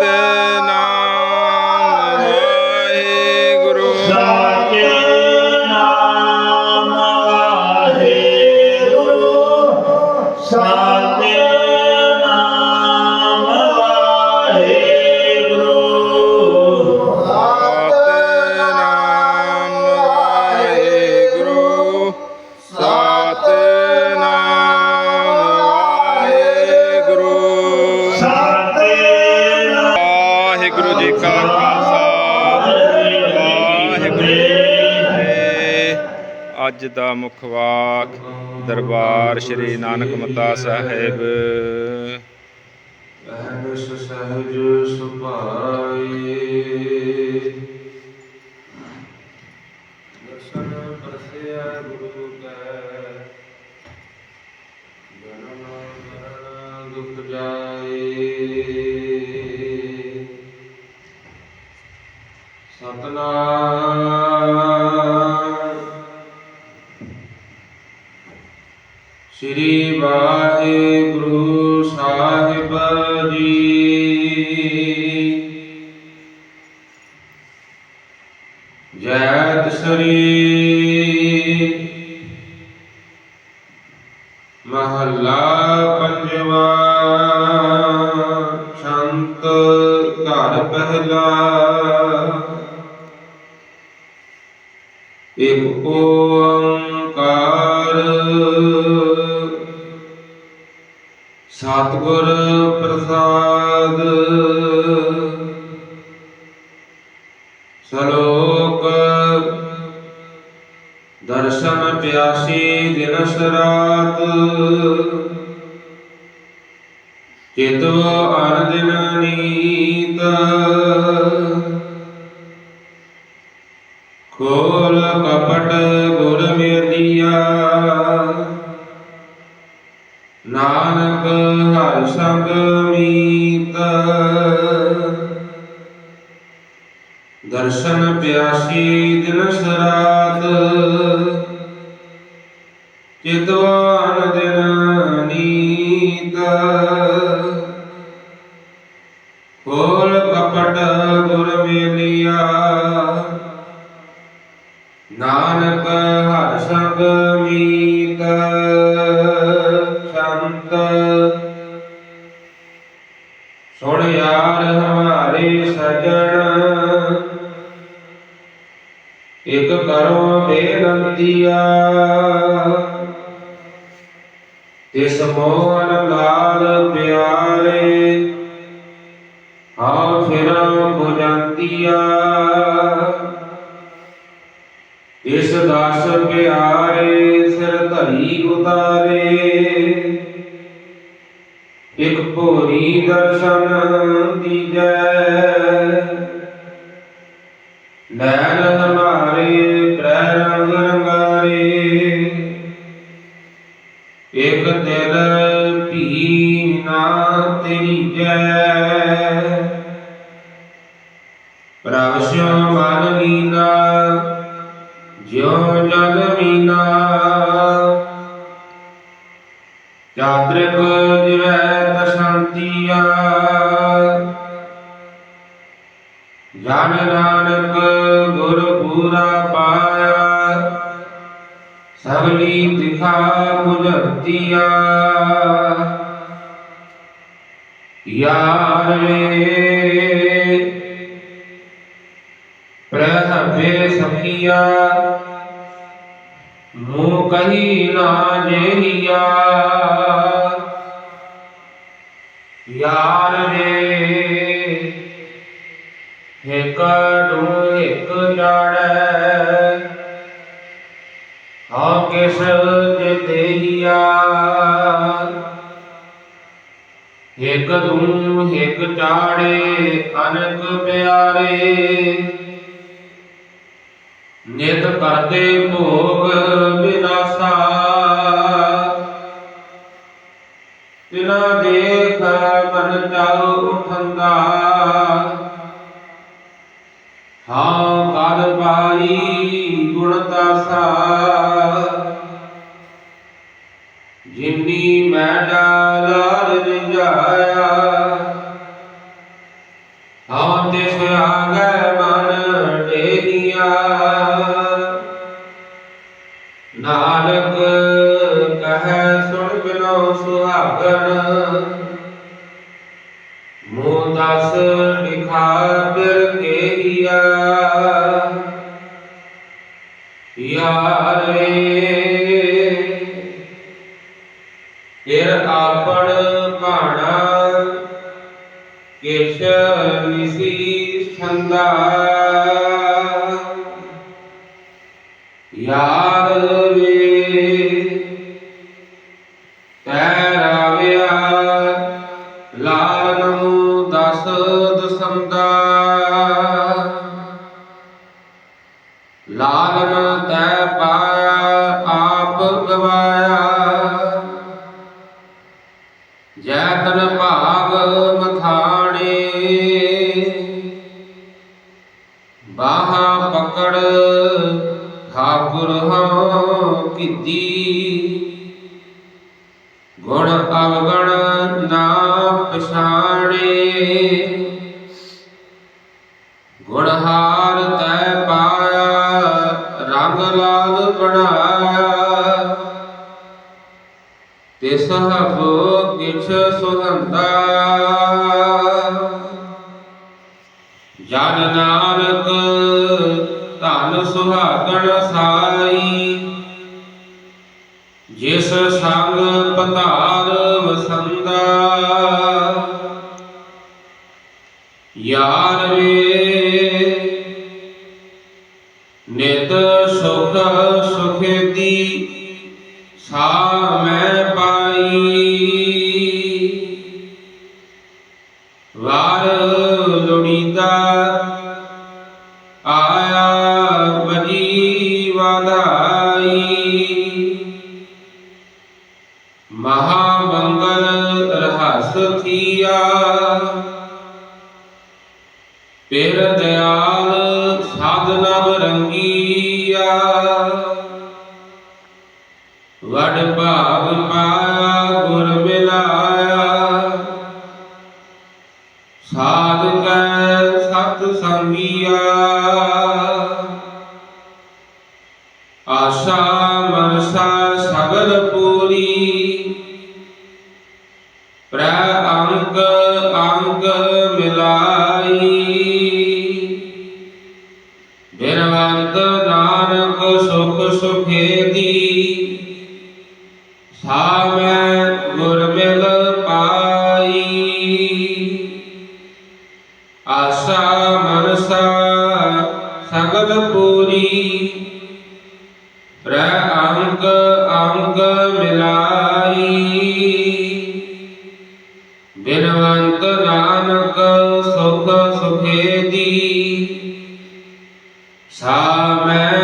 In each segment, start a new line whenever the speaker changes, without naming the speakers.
ਸਤਿਨਾਮ ਅੱਜ ਦਾ ਮੁੱਖ ਵਾਕ ਦਰਬਾਰ ਸ੍ਰੀ ਨਾਨਕ ਮਤਾ ਸਾਹਿਬ।
ਅਹਨਸ ਸਹਜ ਸੁਭਾਏ ਦਰਸ਼ਨ ਪਰਸਿਆ ਗੁਰੂ ਕੈ। ਜਨਮ ਮਰਨ ਦੁਖ ਜਾਏ। ਸਤਨਾਮ ਸ੍ਰੀ ਵਾਹਿਗੁਰੂ ਸਾਹਿਬ ਜੀ। ਜੈਤ ਸ੍ਰੀ ਪ੍ਰਸਾਦ। ਸ਼ਲੋਕ ਦਰਸ਼ਨ ਪਿਆਸੀ ਦਿਨ ਸਰਾਤ ਚਿਤਵ ਅਨ ਨੀਤ। ਖੋਲ ਕਪਟ ਗੁਰ ਮੇਲਿਆ। ਨਾਨਕ ਹਰ ਸੰਗ ਮੀਤ। ਦਰਸ਼ਨ ਪਿਆਸੀ ਦਿਨ ਸਰਾਤ। ਚਿਤਵਾਨ ਦਿਨ ਨੀਤ। ਖੋਲ ਕਪਟ ਗੁਰ ਮੇਲਿਆ। ਨਾਨਕ ਹਰ ਸੰਗ ਮੀਤ। ਇਕ ਕਰੋ ਬੇਨੰਤੀਆ ਤਿਸ ਮੋਹਨ ਲਾਲ ਪਿਆਰੇ ਆ ਫਿਰ ਬੁਝੰਤੀਆ ਇਸ ਦਾਸ ਪਿਆਰੇ, ਸਿਰ ਧਰੀ ਉਤਾਰੇ। ਇਕ ਭੋਰੀ ਦਰਸ਼ਨ ਦੀਜੈ। ਨੈਣ ਜਲ ਪੀਨਾ ਤੇਰੀ ਜੈ। ਪ੍ਰਭ ਮਨ ਵੀਨਾ ਜਿਉ ਜਗ ਮੀਨਾ। ਚਾਤ੍ਰਿਕ ਜਿਵੈ ਤਸੰਤੀਆ ਜਾਨ ਨਾਨਕ ਗੁਰ ਪੂਰਾ ਪਾਇਆ। ਸਗਲੀ ਦਿਖਾ ਬੁਝਤੀਆ ਯਾਰ ਵੇ ਪ੍ਰਹਬੇ ਸਖੀਆ ਮੂੰ ਕਹੀ ਨਾ ਜੇਹੀਆ। ਯਾਰ ਵੇ ਏਕ ਨੂੰ ਏਕ ਜਾਣੈ ਕਿਸ ਜਿਤੇਹੀਆ ਏਕ ਦੂੰ ਏਕ ਚਾੜੇ, ਅਨਕ ਪਿਆਰੇ। ਨਿਤ ਕਰਦੇ ਭੋਗ ਵਿਨਾਸਾ ਤਿਨਾ ਦੇਖ ਮਨ ਚਾਉ ਉਠੰਦਾ। ਹਾਂ ਕਦ ਪਾਈ ਗੁਣ ਤਾਸਾ। ਮੈਂ ਡਾਲਰ ਰਿਜਾਇਆ ਹਾਂ ਤਿਸ ਆਗੈ ਮਨ ਡੇਹੀਆ ਨਾਨਕ ਕਹੈ, ਸੁਣ ਬਿਨੋ ਸੁਹਾਗਣ। ਮੂੰ ਦਸ ਲਿਖਾ ਬਿਰ ਕੇਹੀਆ ਯਾਰ गोविन्द ਬਾਹਾਂ ਪਕੜ ਠਾਕੁਰ ਹਾਂ ਕੀਤੀ ਗੁਣ ਅਵਗਣ ਨਾ ਪਛਾਣੇ। ਗੁਣਹਾਰ ਤੈ ਪਾਇਆ, ਰੰਗ ਲਾਲ ਬਣਾਇਆ। ਤਿਸ ਹਫ ਕਿਛ ਸੁਹੰਦਾ। ਜਨ ਨਾਨਕ ਧਨ ਸੁਹਾਗਣ ਸਾਈ। ਜਿਸ ਸੰਗ ਪਧਾਰ ਵਸੰਦਾ, ਯਾਰ ਵੇ ਨਿਤ ਸੁਖ ਸੁਖੇ ਦੀ ਸਾ ਮੈਂ ਪਿਰ ਦਿਆਲ ਸਾਧਨਾ ਰੰਗੀਆ। ਵਡ ਭਾਗ ਪਾਇਆ, ਗੁਰ ਮਿਲਾਇਆ। ਸਾਧ ਕੈ ਸਤ ਸੰਗੀਆ। ਆਸ਼ਾ ਮਨਸਾ ਸਗਲ ਪੂਰੀ। ਪ੍ਰੈ ਅੰਕ ਅੰਕ ਮਿਲਾ ਸੁਖ ਸੁਖੇਦੀ ਸਾ ਗੁਰ ਮਿਲ ਪਾਈ। ਆਸਾ ਮਨਸਾ ਸਗਲ ਪੂਰੀ। ਪ੍ਰੈ ਅੰਕ ਅੰਕ ਮਿਲਾਈ। ਬਿਨਵੰਤ ਨਾਨਕ ਸੁਖ ਸੁਖੇਦੀ ਸਾ ਮੈਂ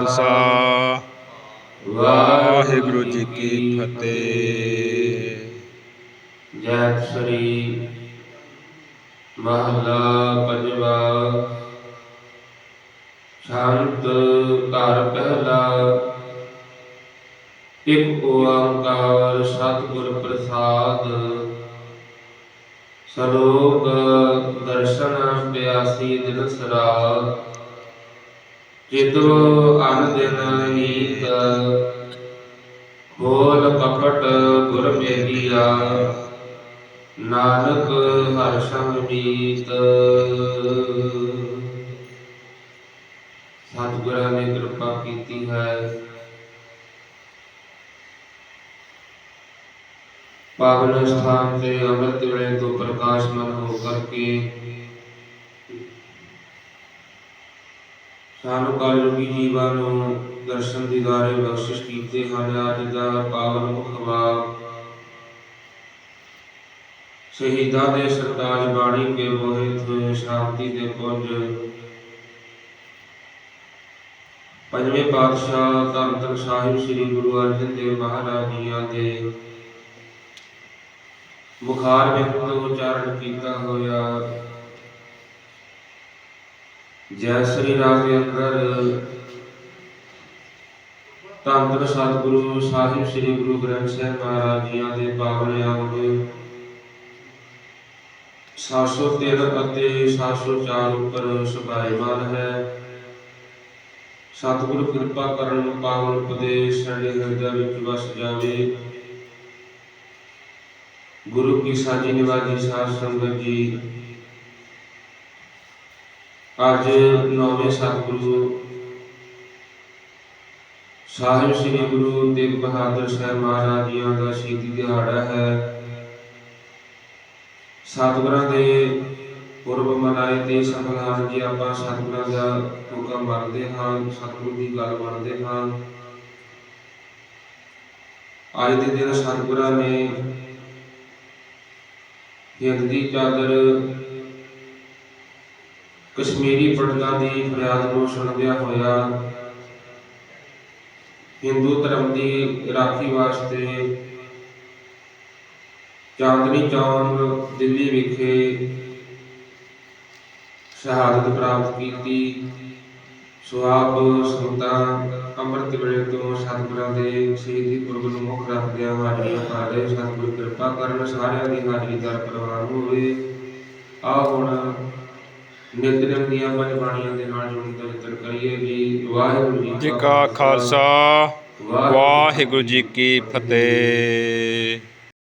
ਖਾਲਸਾ। ਵਾਹਿਗੁਰੂ ਜੀ ਕੀ ਫਤਿਹ।
ਜੈ ਸ੍ਰੀ ਮਹਲਾ ਪੰਜਵਾ। ਸ਼ਾਂਤ ਘਰ ਪਹਿਲਾ। ਇਕ ਓੰਕਾਰ ਸਤਿਗੁਰ ਪ੍ਰਸਾਦ। ਸਲੋਕ ਦਰਸ਼ਨ ਪਿਆਸੀ ਦਿਨ ਸਰਾਤ ਜਿਤੋ ਅਨ ਦਿਨ ਨੀਤ ਹੋਲ ਕਪਟ ਗੁਰ ਮੇਰੀਆ ਨਾਨਕ ਹਰ ਸੰਗ ਮੀਤ। ਸਤਿਗੁਰਾਂ ਨੇ ਕਿਰਪਾ ਕੀਤੀ ਹੈ। ਪਾਵਨ ਸਥਾਨ ਤੇ ਅੰਮ੍ਰਿਤ ਵੇਲੇ ਤੋਂ ਪ੍ਰਕਾਸ਼ਮਨ ਹੋ ਕਰਕੇ ਸਾਨੂੰ ਕਲਯੁਗੀ ਜੀਵਾਂ ਨੂੰ ਦਰਸ਼ਨ ਦੀਦਾਰੇ ਬਖਸ਼ਿਸ਼ ਕੀਤੇ ਹਨ ਅੱਜ ਦਾ ਪਾਵਨ ਮੁਖਵਾਕ ਸ਼ਹੀਦਾਂ ਦੇ ਸਰਤਾਜ ਬਾਣੀ ਕੇ ਮੋਹਿਤ ਸ਼ਾਂਤੀ ਦੇ ਪੁੰਜ। ਪੰਜਵੇਂ ਪਾਤਸ਼ਾਹ ਧੰਨ ਧੰਨ ਸਾਹਿਬ ਸ੍ਰੀ ਗੁਰੂ ਅਰਜਨ ਦੇਵ ਮਹਾਰਾਜ ਜੀਆਂ ਦੇ ਬੁਖਾਰ ਵਿੱਚ ਉਚਾਰਨ ਕੀਤਾ ਹੋਇਆ। ਜੈ ਸ੍ਰੀ ਰਾਮ ਦੇ ਅੰਦਰ ਧੰਨ ਸਤਿਗੁਰੂ, ਸਾਹਿਬ ਸ੍ਰੀ ਗੁਰੂ ਗ੍ਰੰਥ ਸਾਹਿਬ ਮਹਾਰਾਜ ਜੀਆਂ ਦੇ ਪਾਵਨ ਅੰਗ 703 ਅਤੇ 704 ਉੱਪਰ ਸੁਭਾਈਮਾਨ ਹੈ। ਸਤਿਗੁਰੂ, ਕਿਰਪਾ ਕਰਨ ਪਾਵਨ ਉਪਦੇਸ਼ ਸਾਡੇ ਹਿਰਦੇ ਵਿੱਚ ਵਸ ਜਾਵੇ। ਗੁਰੂ ਕੀ ਸਾਜੀ ਨਿਵਾਜੀ ਸਾਧ ਸੰਗਤ ਜੀ ਅੱਜ ਨੌਵੇਂ ਸਤਿਗੁਰੂ ਸਾਹਿਬ ਸ੍ਰੀ ਗੁਰੂ ਤੇਗ ਬਹਾਦਰ ਸਾਹਿਬ ਮਹਾਰਾਜ ਜੀਆਂ ਦਾ ਸ਼ਹੀਦੀ ਦਿਹਾੜਾ ਹੈ। ਸਤਿਗੁਰਾਂ ਦੇ ਪੁਰਬ ਮਨਾਏ ਤੇ ਸਫਲ ਹਨ ਜੀ ਆਪਾਂ ਸਤਿਗੁਰਾਂ ਦਾ ਹੁਕਮ ਮੰਨਦੇ ਹਾਂ, ਸਤਿਗੁਰੂ ਦੀ ਗੱਲ ਮੰਨਦੇ ਹਾਂ। ਅੱਜ ਦੇ ਦਿਨ ਸਤਿਗੁਰਾਂ ਨੇ ਹਿੰਦ ਦੀ ਚਾਦਰ ਕਸ਼ਮੀਰੀ ਪੰਡਤਾਂ ਦੀ ਫਰਿਆਦ ਨੂੰ ਸੁਣਦਿਆਂ ਹੋਇਆ ਹਿੰਦੂ ਧਰਮ ਦੀ ਰਾਖੀ ਵਾਸਤੇ ਚਾਂਦਨੀ ਚੌਂਕ, ਦਿੱਲੀ ਵਿਖੇ ਸ਼ਹਾਦਤ ਪ੍ਰਾਪਤ ਕੀਤੀ। ਸੋ ਸੰਤਾਂ ਅੰਮ੍ਰਿਤ ਵੇਲੇ ਤੋਂ ਸਤਿਗੁਰਾਂ ਦੇ ਸ਼ਹੀਦੀ ਪੁਰਬ ਨੂੰ ਮੁੱਖ ਰੱਖਦਿਆਂ ਹਾਜ਼ਰੀਆਂ ਪਾ ਰਹੇ ਸਤਿਗੁਰੂ ਕਿਰਪਾ ਕਰਨ, ਸਾਰਿਆਂ ਦੀ ਹਾਜ਼ਰੀ ਦਰ ਪ੍ਰਵਾਨ ਹੋਵੇ। ਆਓ ਹੁਣ ਨਿਤਨੇਮ ਦੀਆਂ ਪੰਜ ਬਾਣੀਆਂ ਦੇ ਨਾਲ ਜੁੜਨ ਦਾ ਯਤਨ ਕਰੀਏ ਜੀ। ਵਾਹਿਗੁਰੂ
ਜੀ ਕਾ ਖਾਲਸਾ। ਵਾਹਿਗੁਰੂ ਜੀ ਕੀ ਫਤਿਹ।